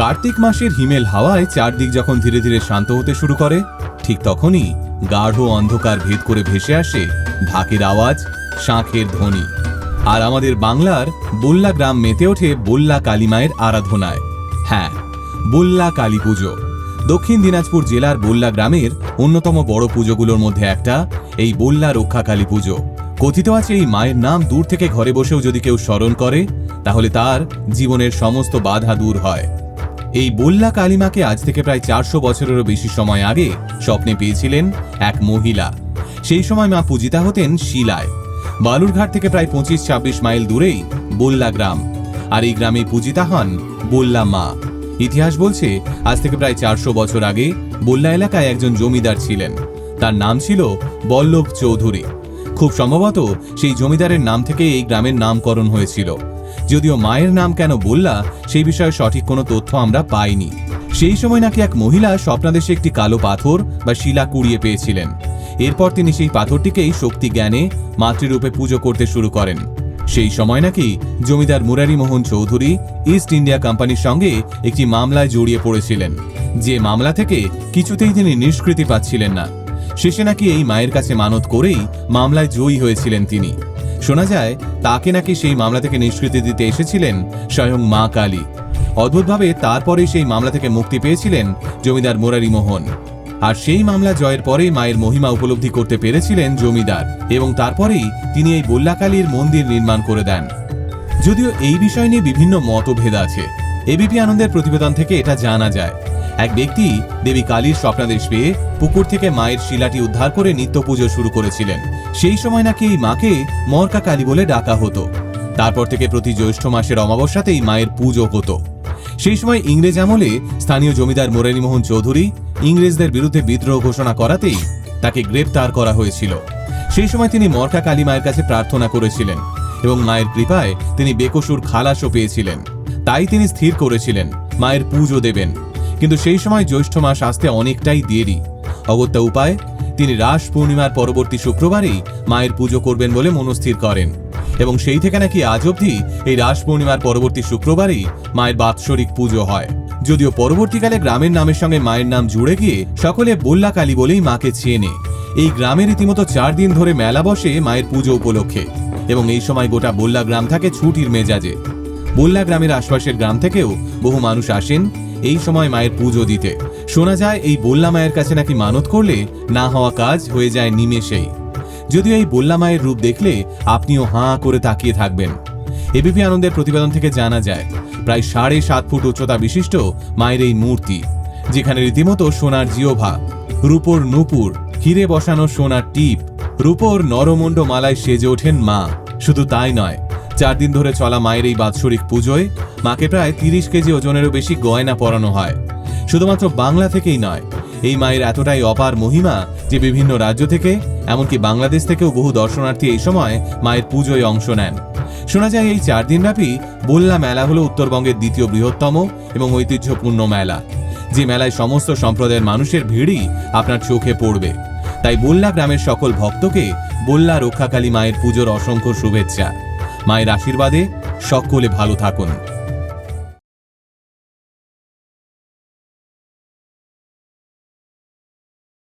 কার্তিক মাসের হিমেল হাওয়ায় চারদিক যখন ধীরে ধীরে শান্ত হতে শুরু করে, ঠিক তখনই গাঢ় অন্ধকার ভেদ করে ভেসে আসে ঢাকের আওয়াজ, শাঁখের ধ্বনি। আর আমাদের বাংলার বল্লা গ্রাম মেতে ওঠে বল্লা কালীমায়ের আরাধনায়। হ্যাঁ বল্লা কালী পুজো। দক্ষিণ দিনাজপুর জেলার বল্লা গ্রামের অন্যতম বড় পুজোগুলোর মধ্যে একটা, এই বল্লা রক্ষা কালী পুজো। কথিত আছে এই মায়ের নাম দূর থেকে ঘরে বসেও যদি কেউ স্মরণ করে, তাহলে তার জীবনের সমস্ত বাধা দূর হয়। এই বল্লা কালিমাকে আজ থেকে প্রায় চারশো বছরেরও বেশি সময় আগে স্বপ্নে পেয়েছিলেন এক মহিলা। সেই সময় মা পূজিতা হতেন শিলায়। বালুরঘাট থেকে প্রায় পঁচিশ ছাব্বিশ মাইল দূরেই বল্লা গ্রাম। আর এই গ্রামে পূজিতা হন বল্লা মা। ইতিহাস বলছে, আজ থেকে প্রায় চারশো বছর আগে বল্লা এলাকায় একজন জমিদার ছিলেন। তার নাম ছিল বল্লভ চৌধুরী। খুব সম্ভবত সেই জমিদারের নাম থেকে এই গ্রামের নামকরণ হয়েছিল। যদিও মায়ের নাম কেন বললা, সেই বিষয়ে সঠিক কোনো তথ্য আমরা পাইনি। সেই সময় নাকি এক মহিলা স্বপ্নাদেশে একটি কালো পাথর বা শিলা কুড়িয়ে পেয়েছিলেন। এরপর তিনি সেই পাথরটিকেই শক্তি জ্ঞানে, মাতৃরূপে পুজো করতে শুরু করেন। সেই সময় নাকি জমিদার মোহন চৌধুরী ইস্ট ইন্ডিয়া কোম্পানির সঙ্গে একটি মামলায় জড়িয়ে পড়েছিলেন, যে মামলা থেকে কিছুতেই তিনি নিষ্কৃতি পাচ্ছিলেন না। শেষে নাকি এই মায়ের কাছে মানত করেই মামলায় জয়ী হয়েছিলেন তিনি। শোনা যায়, তাকে নাকি সেই মামলা থেকে নিষ্কৃতি দিতে এসেছিলেন স্বয়ং মা কালী। অদ্ভুতভাবে তারপরে সেই মামলা থেকে মুক্তি পেয়েছিলেন জমিদার মোরারি মোহন। আর সেই মামলা জয়ের পরেই মায়ের মহিমা উপলব্ধি করতে পেরেছিলেন জমিদার এবং তারপরেই তিনি এই বল্লাকালীর মন্দির নির্মাণ করে দেন। যদিও এই বিষয় নিয়ে বিভিন্ন মতভেদ আছে। এবিপি আনন্দের প্রতিবেদন থেকে এটা জানা যায়। এক ব্যক্তি দেবী কালীর স্বপ্নাদেশ পেয়ে পুকুর থেকে মায়ের শিলাটি উদ্ধার করে নিত্য পুজো শুরু করেছিলেন। সেই সময় নাকি এই মাকে মরকা কালী বলে ডাকা হতো। তারপর থেকে প্রতি জ্যৈষ্ঠ মাসের অমাবস্যাতেই মায়ের পুজো হতো। সেই সময় ইংরেজ আমলে স্থানীয় জমিদার মোরারিমোহন চৌধুরী ইংরেজদের বিরুদ্ধে বিদ্রোহ ঘোষণা করাতেই তাকে গ্রেপ্তার করা হয়েছিল। সেই সময় তিনি মরকা কালী মায়ের কাছে প্রার্থনা করেছিলেন এবং মায়ের কৃপায় তিনি বেকসুর খালাসও পেয়েছিলেন। তাই তিনি স্থির করেছিলেন, মায়ের পুজো দেবেন। কিন্তু সেই সময় জ্যৈষ্ঠ মাস আসতে অনেকটাই দেরি। অগত্যা উপায়, তিনি রাস পূর্ণিমার পরবর্তী শুক্রবারেই মায়ের পুজো করবেন বলে মনস্থির করেন এবং সেই থেকে নাকি আজ অবধি এই রাস পূর্ণিমার পরবর্তী শুক্রবারেই মায়ের বাৎসরিক পুজো হয়। যদিও পরবর্তীকালে গ্রামের নামের সঙ্গে মায়ের নাম জুড়ে গিয়ে সকলে বল্লা কালী বলেই মাকে চেনে। এই গ্রামে রীতিমতো চার দিন ধরে মেলা বসে মায়ের পুজো উপলক্ষে এবং এই সময় গোটা বল্লা গ্রাম থাকে ছুটির মেজাজে। বল্লা গ্রামের আশপাশের গ্রাম থেকেও বহু মানুষ আসেন এই সময় মায়ের পুজো দিতে। শোনা যায়, এই বল্লা মায়ের কাছে নাকি মানত করলে না হওয়া কাজ হয়ে যায় নিমেষেই। যদিও এই বল্লা মায়ের রূপ দেখলে আপনিও হাঁ করে তাকিয়ে থাকবেন। এবিপি আনন্দের প্রতিবেদন থেকে জানা যায়, প্রায় সাড়ে সাত ফুট উচ্চতা বিশিষ্ট মায়ের এই মূর্তি, যেখানে রীতিমতো সোনার জিওভা রূপোর নূপুর হিরে বসানো সোনার টিপ, রূপোর নরমণ্ড মালায় সেজে ওঠেন মা। শুধু তাই নয় চার দিন ধরে চলা মায়ের এই বাৎসরিক পুজোয় মাকে প্রায় তিরিশ কেজি ওজনেরও বেশি গয়না পরানো হয়। শুধুমাত্র বাংলা থেকেই নয়, এই মায়ের এতটাই অপার মহিমা যে বিভিন্ন রাজ্য থেকে, এমনকি বাংলাদেশ থেকেও বহু দর্শনার্থী এই সময় মায়ের পুজোয় অংশ নেন। শোনা যায় এই চার দিনব্যাপী বল্লা মেলা হলো উত্তরবঙ্গের দ্বিতীয় বৃহত্তম এবং ঐতিহ্যপূর্ণ মেলা। যে মেলায় সমস্ত সম্প্রদায়ের মানুষের ভিড়ই আপনার চোখে পড়বে। তাই বল্লা গ্রামের সকল ভক্তকে বল্লা রক্ষাকালী মায়ের পুজোর অসংখ্য শুভেচ্ছা। মায়ের আশীর্বাদে সকলে ভালো থাকুন।